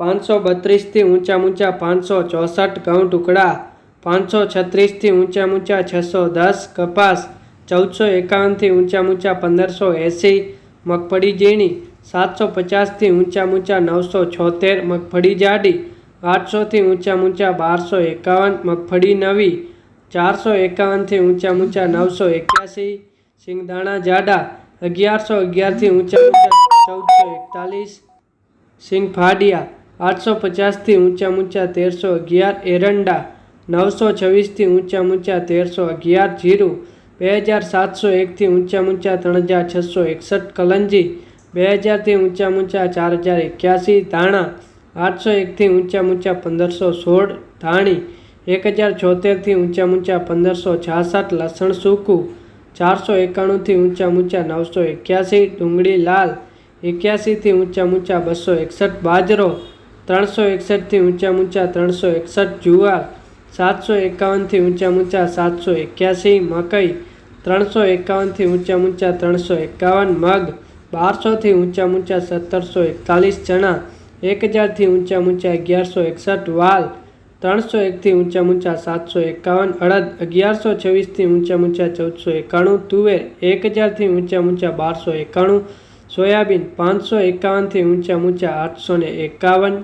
પાંચસો બત્રીસથી ઊંચા ઊંચા પાંચસો ચોસઠ ઘઉં ટુકડા પાંચસો છત્રીસથી ઊંચા ઊંચા છસો દસ, કપાસ ચૌદસો એકાવનથી ઊંચા ઊંચા પંદરસો એંસી, મગફળી ઝીણી સાતસો પચાસથી ઊંચા ઊંચા નવસો છોતેર, મગફળી જાડી આઠસોથી ઊંચા ઊંચા બારસો એકાવન, મગફળી નવી ચારસો એકાવનથી ઊંચા ઊંચા નવસો એક્યાસી, સિંગદાણા જાડા અગિયારસો અગિયારથી ઊંચા ઊંચા ચૌદસો એકતાલીસ સિંગ ફાડિયા આઠસો પચાસથી ઊંચા ઊંચા તેરસો અગિયાર એરંડા નવસો છવ્વીસથી ઊંચા ઊંચા તેરસો અગિયાર જીરું બે હજાર સાતસો એકથી ઊંચા ઊંચા ત્રણ હજાર છસો એકસઠ કલંજી બે હજારથી ઊંચા ઊંચા ચાર હજાર એક્યાસી ધાણા આઠસો એકથી ઊંચા ઊંચા પંદરસો સોળ ધાણી એક હજાર છોતેરથી ઊંચા ઊંચા પંદરસો છાસઠ લસણ સૂકું ચારસો એકાણુંથી ઊંચા ઊંચા નવસો એક્યાસી ડુંગળી લાલ એક્યાસીથી ઊંચા ઊંચા બસો એકસઠ બાજરો ત્રણસો એકસઠથી ઊંચા ઊંચા ત્રણસો એકસઠ જુવાર સાતસો એકાવનથી ઊંચા ઊંચા સાતસો એક્યાસી મકઈ ત્રણસો એકાવનથી ઊંચા ઊંચા ત્રણસો એકાવન મગ બારસોથી ઊંચા ઊંચા સત્તરસો એકતાલીસ ચણા એક હજારથી ઊંચા ઊંચા અગિયારસો એકસઠ વાલ ત્રણસો એકથી ઊંચા ઊંચા સાતસો એકાવન અડદ અગિયારસો છવ્વીસથી ઊંચા ઊંચા ચૌદસો એકાણું તુવેર એક હજારથી ઊંચા ઊંચા બારસો એકાણું સોયાબીન પાંચસો એકાવનથી ઊંચા ઊંચા આઠસો ને એકાવન.